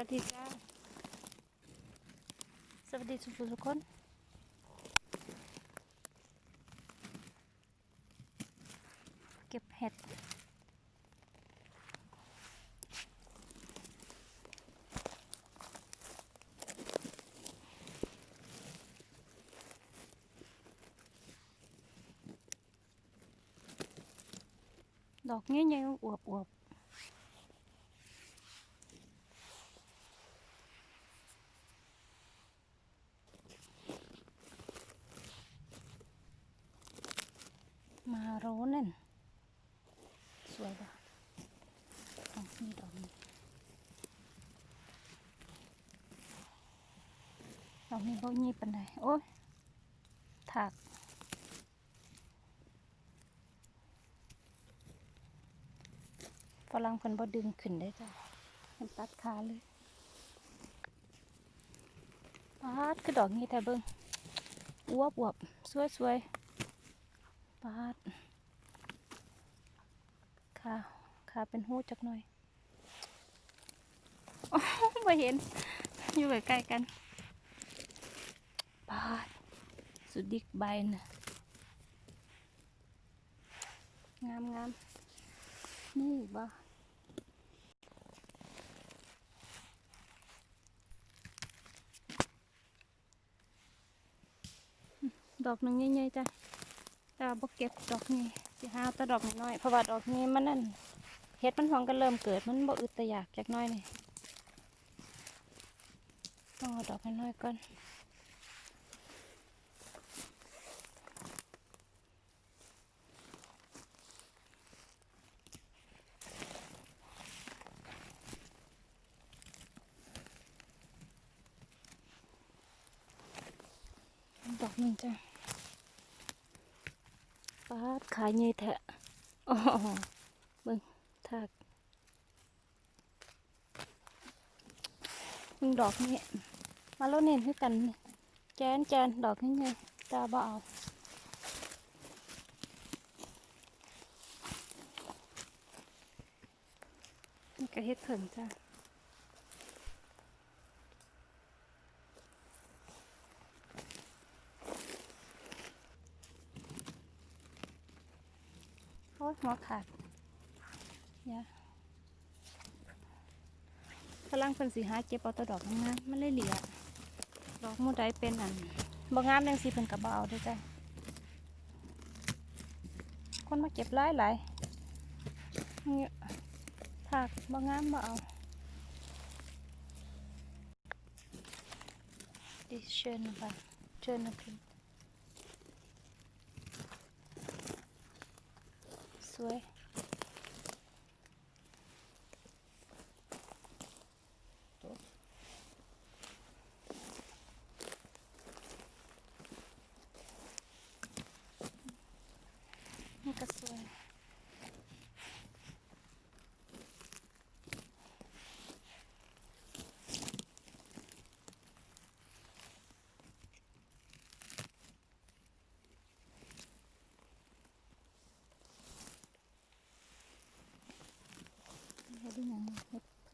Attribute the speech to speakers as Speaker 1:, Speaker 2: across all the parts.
Speaker 1: วัสดีจ้า สวัสดีทุกผู้ทุกคน เก็บเห็ดดอกเงี้ยๆอวบอวบๆมาโรนั่นสวยป่ะเอานี่ดอกนี้ ดอกนี้เขายีปันไดโอ้ยถักฝรั่งเพิ่นบ่ดึงขึ้นได้จ้ะมันตัดขาเลยปาดคือดอกนี้แต่เบิ่งอวบอวบสวยสวยปาดขาขาเป็นหูจักหน่อยโอ้ไม่เห็นอยู่ใกล้ๆกัน ปาดสุดดิกใบนะงามงามนี่บ่ดอกหนึ่งใหญ่ๆจ้ะตาบ่เก็บดอกนี้สิหาเอาแต่ดอกน้อยๆเพราะว่าดอกนี้มันนั่นเห็ดมันหองก็เริ่มเกิดมันบ่อึดต่อยากจักน้อยนี่ต้องเอาดอกน้อยๆก่อน นึ่งจ้ะปาดขายใหญ่แทะอ๋อเบิ่งทากมึงดอกนี้มาแล้วเน้นให้กันนี่แจนแจนดอกนี้ไงตาบ่เอานี่ก็เฮ็ดเผิงจ้ะ ยหัวขาดเนี่ยกำลังเป็นสีหาเก็บเอาตัวดอกงามมันเลยเหลียดอกหมูใดเป็นอันบ่งงามแดงสีเพิ่นกับบ่เอาเด้วยจ้ะคนมาเก็บหลายหลายเนี่ยถากบ่งงามบ่เอาดิเชิญค่ะเชิญนะคุ way.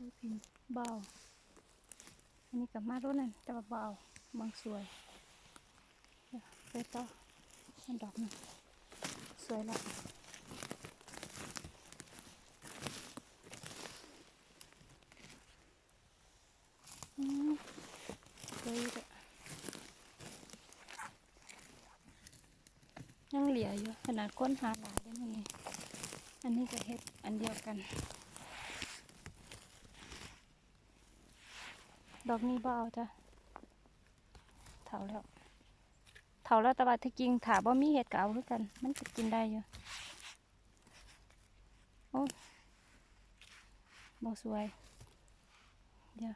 Speaker 1: เฮ็ดเบาอันนี้กับมารุ่นนั่นแต่ว่าเบาบางสวยเดี๋ยวไปต่ออันดอกหนึงสวยและอืมสวยเลยยังเหลืออยู่ขนาดค้นหาหลายได้มั้ยอันนี้ก็เฮ็ดอันเดียวกัน ดอกนี้บ่เอาจ้ะเถาแล้วเถาแล้วแต่ว่าที่จริงถาบ่มีเห็ดเก็เอาคือกัน มันจะกินได้อยู่โอ้บ่สวย เดี๋ยว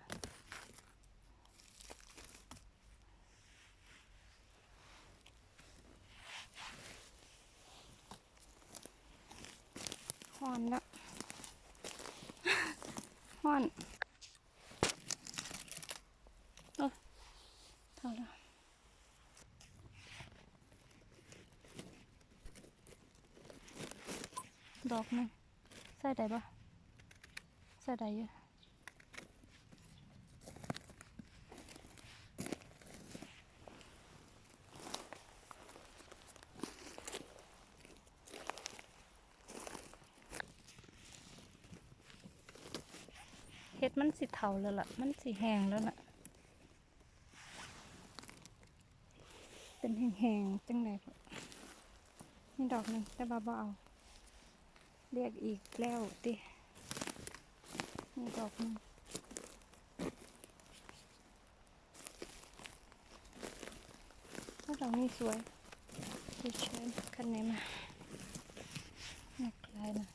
Speaker 1: ฮ้อนแล้วฮ้อน ดอกนึงใส่ได้ปะใส่ได้เยอะเห็ดมันสิเทาแล้วล่ะ มันสิแหงแล้วล่ะ เป็นแหงๆจังเลยนี่ดอกหนึ่งแต่บ่าเอา เรียกอีกแล้วตินี่ดอกนึงถ้าดอกนี้สวยสวยเชิญคันไหนมาหนักลายนะ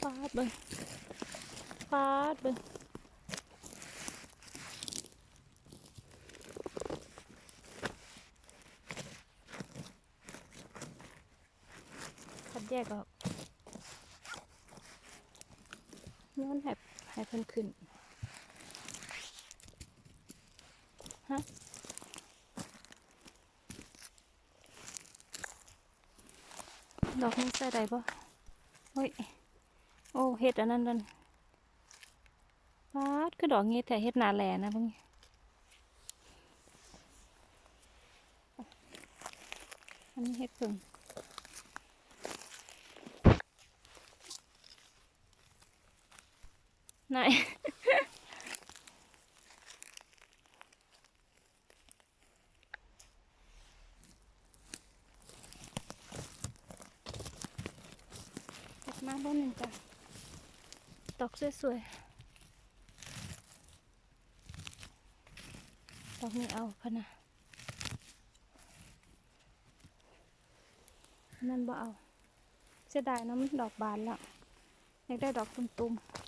Speaker 1: ฟาดเบิ่งฟาดเบิ่ง แยกออกย้อนให้ให้เพิ่นขึ้นฮะดอกนี้ใส่ได้ปะเฮ้ย โอ้เห็ดอันนั้นนั่นฟาดคือดอกงี้แต่เห็ดนาแหล่นะพวกนี้อันนี้เห็ดผึ่ง ไหน ตัดมาบนหนึ่งจ้ะดอกสวยๆดอกนี้เอาพะนะนั่นบ่เอา เสียดายเนาะมันดอกบานแล้วอยากได้ดอกตุ่มๆ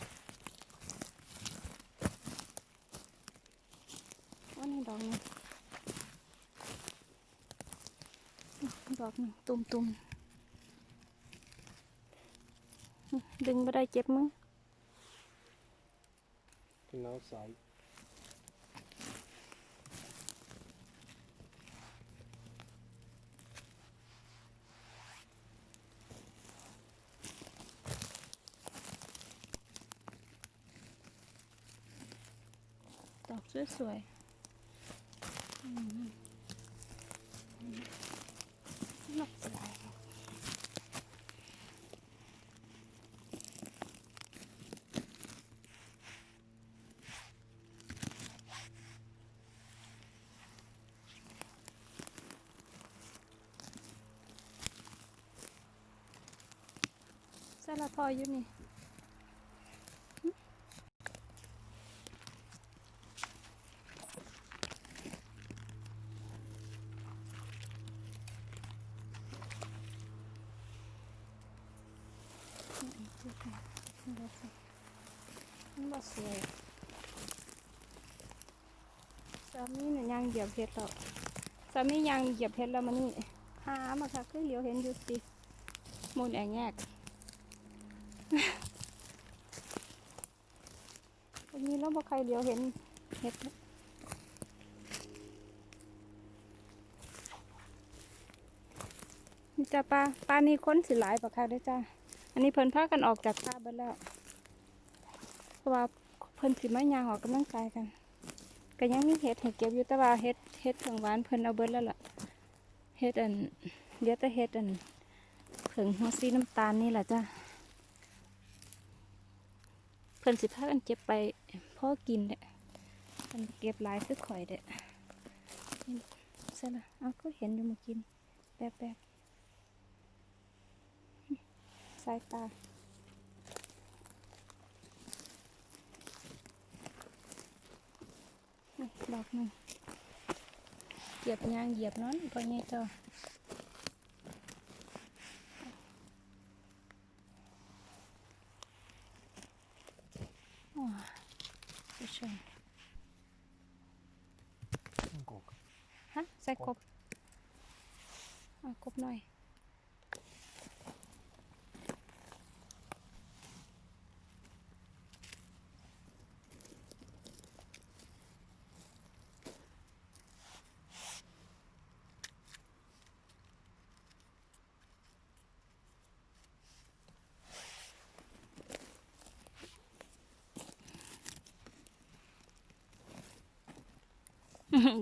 Speaker 1: ว่านี่ด อกหนึงดอกหนึงตุ่มๆดึงไม่ได้เจ็บมือ
Speaker 2: Genau outside.
Speaker 1: ดอกสวยๆ อืมดอกสวยใส่ละพออยู่นี่บ่สวย สามีเนี่ยยางเหยียบเห็ดแล้วสามียางเหยียบเห็ดแล้วมันนี่หามาค่ะคือเหลียวเห็นอยู่สิมูลแองแงกวันนี้เราบ่ใครเหลียวเห็นเห็ดนี่จ้าป้าป้านี่ค้นสิหลายปะค่ะเด้อจ้าอันนี้เพิ่นพากันออกจากป้าเบิดแล้วเพราะว่าเพิ่นสิมายางออกกำลังกายกัน ก็ยังมีเห็ดให้เก็บอยู่แต่ว่าเห็ดเห็ดเผิงหวานเพิ่นเอาเบิดแล้วล่ะเห็ดอันเดี๋ยวแต่เห็ดอันเผิงหัวสีน้ำตาลนี่แหละจ้ะเพิ่นสิพากันเก็บไปพ่อกินเด้เพิ่นเก็บหลายคือข่อยเด้นี่ใช่ละเอาก็เห็นอยู่มากินแป๊บแป๊บสายตา ดอกหนึ่งเหยียบยางเหยียบนอนพอไงต่ออ๋อผู้ชม
Speaker 2: Guck.
Speaker 1: ฮะใส่กบเอากบหน่อย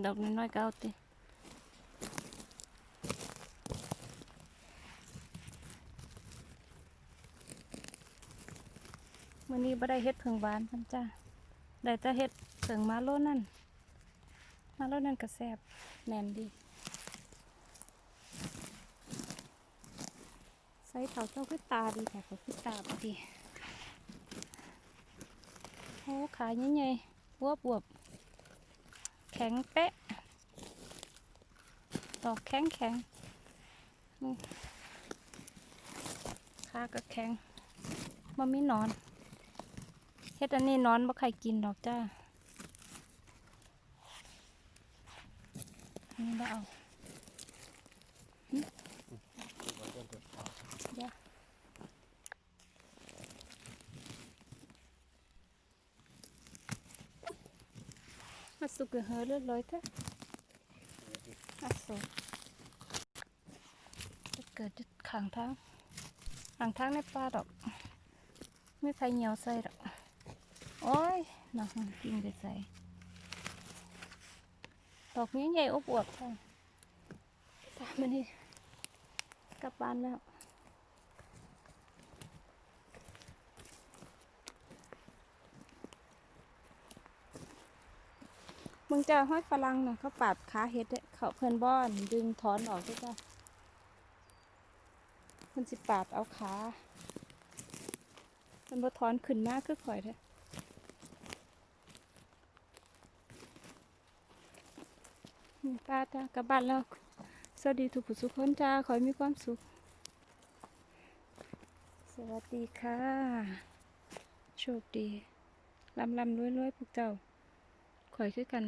Speaker 1: ดอกน้อยๆก้เอาตีมื่อนี้ไ่ได้เห็ดเพิงบานพันจ้าได้จะเห็ดเพิงมาโลนั่นมาโลนั่นกระแซบแน่นดีใส่เผาเจ้าคือตาดีแต่ก็คือตาบ่ดีโอ้ขาใหญ่วบวบ ข็งเป๊ะ ดอกแข็งแข็งนี่ขาก็แข็งมันมีนอน เฮ็ดอันนี้นอนบ่ใครกินดอกจ้าอันนี้บ่เอา เดี๋ยว มาสุกเหอะเลือดลอยเถอะอาสุกจะเกิดจะขังทางขังทางในป่าดอก ไม่ใครเหนียวใส่ดอก โอ้ยหนักมันกินไปใส่ ดอกนี้ใหญ่อบอวบค่ะตามมานี่กลับบ้านแล้ว มึงจะห้อยฝรั่งน่ะเขาปาดขาเห็ดเขาเพื่อนบ้อนดึงถอนออกด้วยจ้ะมันสิปาดเอาขามันบ่ถอนขึ้นมากคือข่อยเด้ออืมป้าจ้ากลับบ้านแล้วสวัสดีทุกผู้สุขคนจ้าขอให้มีความสุข สวัสดีค่ะ โชคดีลำลำรวยรวยพวกเจ้า อยคือกัน